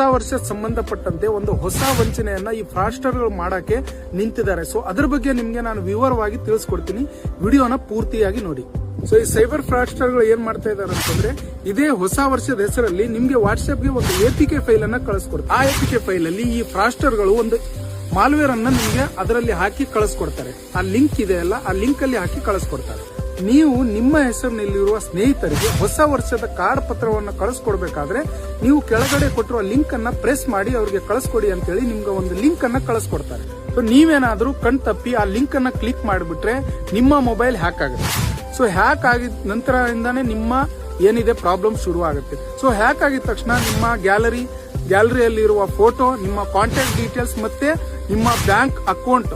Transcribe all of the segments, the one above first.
ವರ್ಷ ಸಂಬಂಧಪಟ್ಟಂತೆ ಒಂದು ಹೊಸ ವಂಚನೆಯನ್ನ ಈ ಫ್ರಾಸ್ಟರ್ಗಳು ಮಾಡಕ್ಕೆ ನಿಂತಿದ್ದಾರೆ. ಸೊ ಅದ್ರ ಬಗ್ಗೆ ನಿಮ್ಗೆ ನಾನು ವಿವರವಾಗಿ ತಿಳಿಸ್ಕೊಡ್ತೀನಿ. ವಿಡಿಯೋನ ಪೂರ್ತಿಯಾಗಿ ನೋಡಿ. ಸೊ ಈ ಸೈಬರ್ ಫ್ರಾಸ್ಟರ್ಗಳು ಏನ್ ಮಾಡ್ತಾ ಇದಾರೆ ಅಂತಂದ್ರೆ, ಇದೇ ಹೊಸ ವರ್ಷದ ಹೆಸರಲ್ಲಿ ನಿಮ್ಗೆ ವಾಟ್ಸ್ಆಪ್ಗೆ ಒಂದು ಎಪಿಕೆ ಫೈಲ್ ಅನ್ನ ಕಳಿಸ್ಕೊಡ್ತಾರೆ. ಆ ಎಪಿಕೆ ಫೈಲ್ ಅಲ್ಲಿ ಈ ಫ್ರಾಸ್ಟರ್ಗಳು ಒಂದು ಮಾಲ್ವೇರ್ ಅನ್ನ ನಿಮ್ಗೆ ಅದರಲ್ಲಿ ಹಾಕಿ ಕಳಿಸ್ಕೊಡ್ತಾರೆ. ಆ ಲಿಂಕ್ ಇದೆ ಅಲ್ಲ, ಆ ಲಿಂಕ್ ಅಲ್ಲಿ ಹಾಕಿ ಕಳಿಸ್ಕೊಡ್ತಾರೆ. ನೀವು ನಿಮ್ಮ ಹೆಸರಿನಲ್ಲಿರುವ ಸ್ನೇಹಿತರಿಗೆ ಹೊಸ ವರ್ಷದ ಕಾರ್ಡ್ ಪತ್ರವನ್ನು ಕಳಿಸ್ಕೊಡ್ಬೇಕಾದ್ರೆ ನೀವು ಕೆಳಗಡೆ ಕೊಟ್ಟಿರುವ ಲಿಂಕ್ ಅನ್ನ ಪ್ರೆಸ್ ಮಾಡಿ ಅವ್ರಿಗೆ ಕಳಿಸ್ಕೊಡಿ ಅಂತೇಳಿ ನಿಮ್ಗೆ ಒಂದು ಲಿಂಕ್ ಅನ್ನ ಕಳಿಸ್ಕೊಡ್ತಾರೆ. ಸೊ ನೀವೇನಾದ್ರೂ ಕಣ್ ತಪ್ಪಿ ಆ ಲಿಂಕ್ ಅನ್ನ ಕ್ಲಿಕ್ ಮಾಡಿಬಿಟ್ರೆ ನಿಮ್ಮ ಮೊಬೈಲ್ ಹ್ಯಾಕ್ ಆಗುತ್ತೆ. ಸೊ ಹ್ಯಾಕ್ ಆಗಿದ ನಂತರದಿಂದಾನೇ ನಿಮ್ಮ ಏನಿದೆ ಪ್ರಾಬ್ಲಮ್ ಶುರು ಆಗುತ್ತೆ. ಸೊ ಹ್ಯಾಕ್ ಆಗಿದ ತಕ್ಷಣ ನಿಮ್ಮ ಗ್ಯಾಲರಿ ಗ್ಯಾಲರಿಯಲ್ಲಿರುವ ಫೋಟೋ ನಿಮ್ಮ ಕಾಂಟ್ಯಾಕ್ಟ್ ಡೀಟೇಲ್ಸ್ ಮತ್ತೆ ನಿಮ್ಮ ಬ್ಯಾಂಕ್ ಅಕೌಂಟ್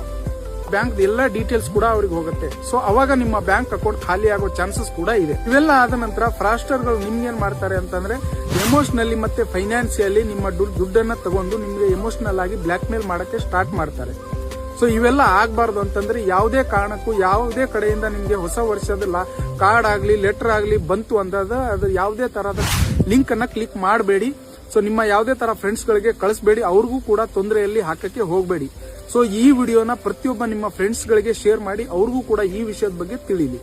ಬ್ಯಾಂಕ್ ಎಲ್ಲ ಡೀಟೇಲ್ಸ್ ಕೂಡ ಅವ್ರಿಗೆ ಹೋಗುತ್ತೆ. ಸೊ ಅವಾಗ ನಿಮ್ಮ ಬ್ಯಾಂಕ್ ಅಕೌಂಟ್ ಖಾಲಿ ಆಗೋ ಚಾನ್ಸಸ್ ಕೂಡ ಇದೆ. ಇವೆಲ್ಲ ಆದ ನಂತರ ಫ್ರಾಸ್ಟರ್ಗಳು ನಿಮ್ಗೆ ಏನ್ ಮಾಡ್ತಾರೆ ಅಂತಂದ್ರೆ, ಎಮೋಷನಲಿ ಮತ್ತೆ ಫೈನಾನ್ಸಿಯಲಿ ನಿಮ್ಮ ದುಡ್- ದುಡ್ಡನ್ನ ತಗೊಂಡು ನಿಮ್ಗೆ ಎಮೋಷನಲ್ ಆಗಿ ಬ್ಲಾಕ್ ಮೇಲ್ ಮಾಡಕ್ಕೆ ಸ್ಟಾರ್ಟ್ ಮಾಡ್ತಾರೆ. ಸೊ ಇವೆಲ್ಲ ಆಗ್ಬಾರ್ದು ಅಂತಂದ್ರೆ ಯಾವುದೇ ಕಾರಣಕ್ಕೂ ಯಾವುದೇ ಕಡೆಯಿಂದ ನಿಮ್ಗೆ ಹೊಸ ವರ್ಷದ ಕಾರ್ಡ್ ಆಗ್ಲಿ, ಲೆಟರ್ ಆಗ್ಲಿ ಬಂತು ಅಂದಾಗ ಅದು ಯಾವುದೇ ತರಹದ ಲಿಂಕ್ ಅನ್ನ ಕ್ಲಿಕ್ ಮಾಡಬೇಡಿ. ಸೊ ನಿಮ್ಮ ಯಾವುದೇ ತರ ಫ್ರೆಂಡ್ಸ್ ಗಳಿಗೆ ಕಳಿಸ್ಬೇಡಿ, ಅವ್ರಿಗೂ ಕೂಡ ತೊಂದರೆಯಲ್ಲಿ ಹಾಕಕ್ಕೆ ಹೋಗಬೇಡಿ. ಸೊ ಈ ವಿಡಿಯೋನ ಪ್ರತಿಯೊಬ್ಬ ನಿಮ್ಮ ಫ್ರೆಂಡ್ಸ್ ಗಳಿಗೆ ಶೇರ್ ಮಾಡಿ, ಅವ್ರಿಗೂ ಕೂಡ ಈ ವಿಷಯದ ಬಗ್ಗೆ ತಿಳಿಲಿ.